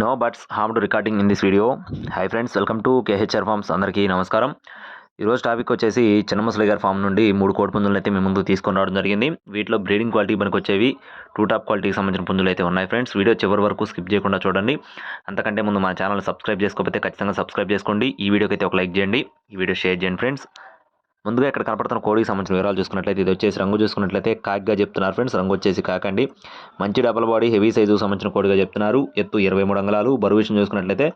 No birds harm to recording in this video hi friends welcome to KHR farms అందరికీ నమస్కారం. ఈరోజు topic వచ్చేసి చిన్నమసలి గారి ఫామ్ నుండి మూడు కోడి పుంజులను అయితే మేము ముందు తీసుకొని రావడం జరిగింది. వీటిలో బ్రీడింగ్ క్వాలిటీ మనకు వచ్చేవి టూ టాప్ క్వాలిటీకి సంబంధించిన పుంజులు అయితే ఉన్నాయి ఫ్రెండ్స్ వీడియో చివరి వరకు స్కిప్ చేయకుండా చూడండి. అంతకంటే ముందు మా ఛానల్ సబ్స్క్రైబ్ చేసుకోకపోతే ఖచ్చితంగా సబ్స్క్రైబ్ చేసుకోండి. ఈ వీడియోకి అయితే ఒక లైక్ చేయండి. ఈ వీడియో షేర్ చేయండి ఫ్రెండ్స్ ముందుగా ఇక్కడ కనపడుతున్న కోడికి సంబంధించిన వివరాలు చూసుకున్నట్లయితే ఇది వచ్చేసి రంగు చూసుకున్నట్లయితే కాకిగా చెప్తున్నారు ఫ్రెండ్స్. రంగు వచ్చేసి కాకండి. మంచి డబల్ బాడీ హెవీ సైజుకు సంబంధించిన కోడిగా చెప్తున్నారు. ఎత్తు ఇరవై మూడు అంగళాలు. బరువు విషయం చూసుకున్నట్లయితే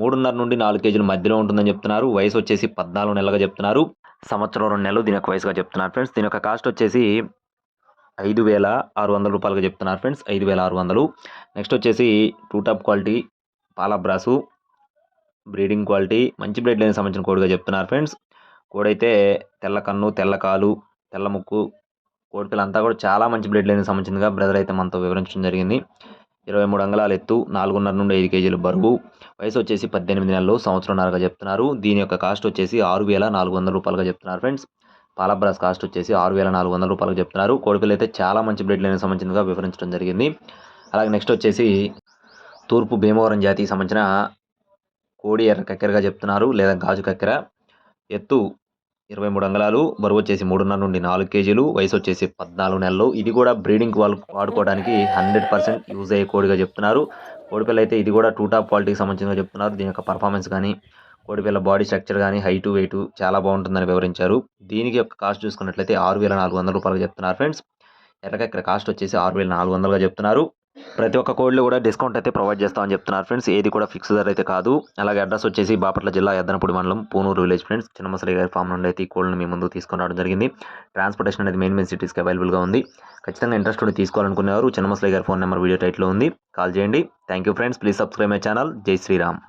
మూడున్నర నుండి నాలుగు కేజీల మధ్యలో ఉంటుందని చెప్తున్నారు. వయసు వచ్చేసి పద్నాలుగు నెలలుగా చెప్తున్నారు. సంవత్సరం రెండు నెలలు దీని యొక్క వయసుగా చెప్తున్నారు ఫ్రెండ్స్. దీని యొక్క కాస్ట్ వచ్చేసి ఐదు వేల ఆరు వందల రూపాయలుగా చెప్తున్నారు ఫ్రెండ్స్. ఐదు వేల ఆరు వందలు. నెక్స్ట్ వచ్చేసి టూ టాప్ క్వాలిటీ పాలా బ్రాసు బ్రీడింగ్ క్వాలిటీ మంచి బ్రెడ్ లైన్ సంబంధించిన కోడిగా చెప్తున్నారు ఫ్రెండ్స్. కోడైతే తెల్ల కన్ను తెల్ల కాలు తెల్ల ముక్కు కోడిపిల్ల అంతా కూడా చాలా మంచి బ్లడ్ లైన్కి సంబంధించిందిగా బ్రదర్ అయితే మనతో వివరించడం జరిగింది. ఇరవై మూడు అంగళాల ఎత్తు నాలుగున్నర నుండి ఐదు కేజీలు బరువు వయసు వచ్చేసి పద్దెనిమిది నెలలు సంవత్సరంన్నరగా చెప్తున్నారు. దీని యొక్క కాస్ట్ వచ్చేసి ఆరు వేల నాలుగు వందల రూపాయలుగా చెప్తున్నారు ఫ్రెండ్స్. పాలబ్రాస్ కాస్ట్ వచ్చేసి ఆరు వేల నాలుగు వందల రూపాయలు చెప్తున్నారు. కోడిపిల్ల అయితే చాలా మంచి బ్లడ్ లైన్కి సంబంధించిందిగా వివరించడం జరిగింది. అలాగే నెక్స్ట్ వచ్చేసి తూర్పు భీమవరం జాతికి సంబంధించిన కోడి ఎర్ర కక్కెరగా చెప్తున్నారు లేదా గాజు కక్కెర. ఎత్తు ఇరవై మూడు అంగళాలు బరువు వచ్చేసి మూడున్నర నుండి నాలుగు కేజీలు వయసు వచ్చేసి పద్నాలుగు నెలలు. ఇది కూడా బ్రీడింగ్ వాళ్ళు వాడుకోవడానికి హండ్రెడ్ పర్సెంట్ యూజ్ అయ్యే కోడిగా చెప్తున్నారు. కోడిపిల్ల అయితే ఇది కూడా టూ టాప్ క్వాలిటీకి సంబంధించిన చెప్తున్నారు. దీని యొక్క పర్ఫార్మెన్స్ కానీ కోడిపిల్ల బాడీ స్ట్రక్చర్ కానీ హైట్ వెయిట్ చాలా బాగుంటుందని వివరించారు. దీనికి యొక్క కాస్ట్ చూసుకున్నట్లయితే ఆరు వేల నాలుగు వందల రూపాయలు చెప్తున్నారు ఫ్రెండ్స్ ఎర్రకక్కడ కాస్ట్ వచ్చేసి ఆరు వేల నాలుగు వందలుగా చెప్తున్నారు. ప్రతి ఒక్క కోడ్లో కూడా డిస్కౌంట్ అయితే ప్రొవైడ్ చేస్తామని చెప్తున్నారు ఫ్రెండ్స్. ఏది కూడా ఫిక్స్ ధర అయితే కాదు. అలాగే అడ్రస్ వచ్చేసి బాపట్ల జిల్లా ఎద్దనపూడి మండలం పూనూరు విలేజ్ ఫ్రెండ్స్. చిన్నమసలి గారి ఫామ్ నుండి అయితే ఈ కోళ్ళని మీ ముందు తీసుకొని రావడం జరిగింది. ట్రాన్స్పోర్టేషన్ అనేది మెయిన్ మెయిన్ సిటీస్కి అవైలబుల్గా ఉంది. ఖచ్చితంగా ఇంట్రెస్ట్ ఉండి తీసుకోవాలనుకునేవారు చిన్నమసలి గారి ఫోన్ నెంబర్ వీడియో టైట్లో ఉంది. కాల్ చేయండి. Thank you friends. Please subscribe my channel. జై శ్రీరామ్.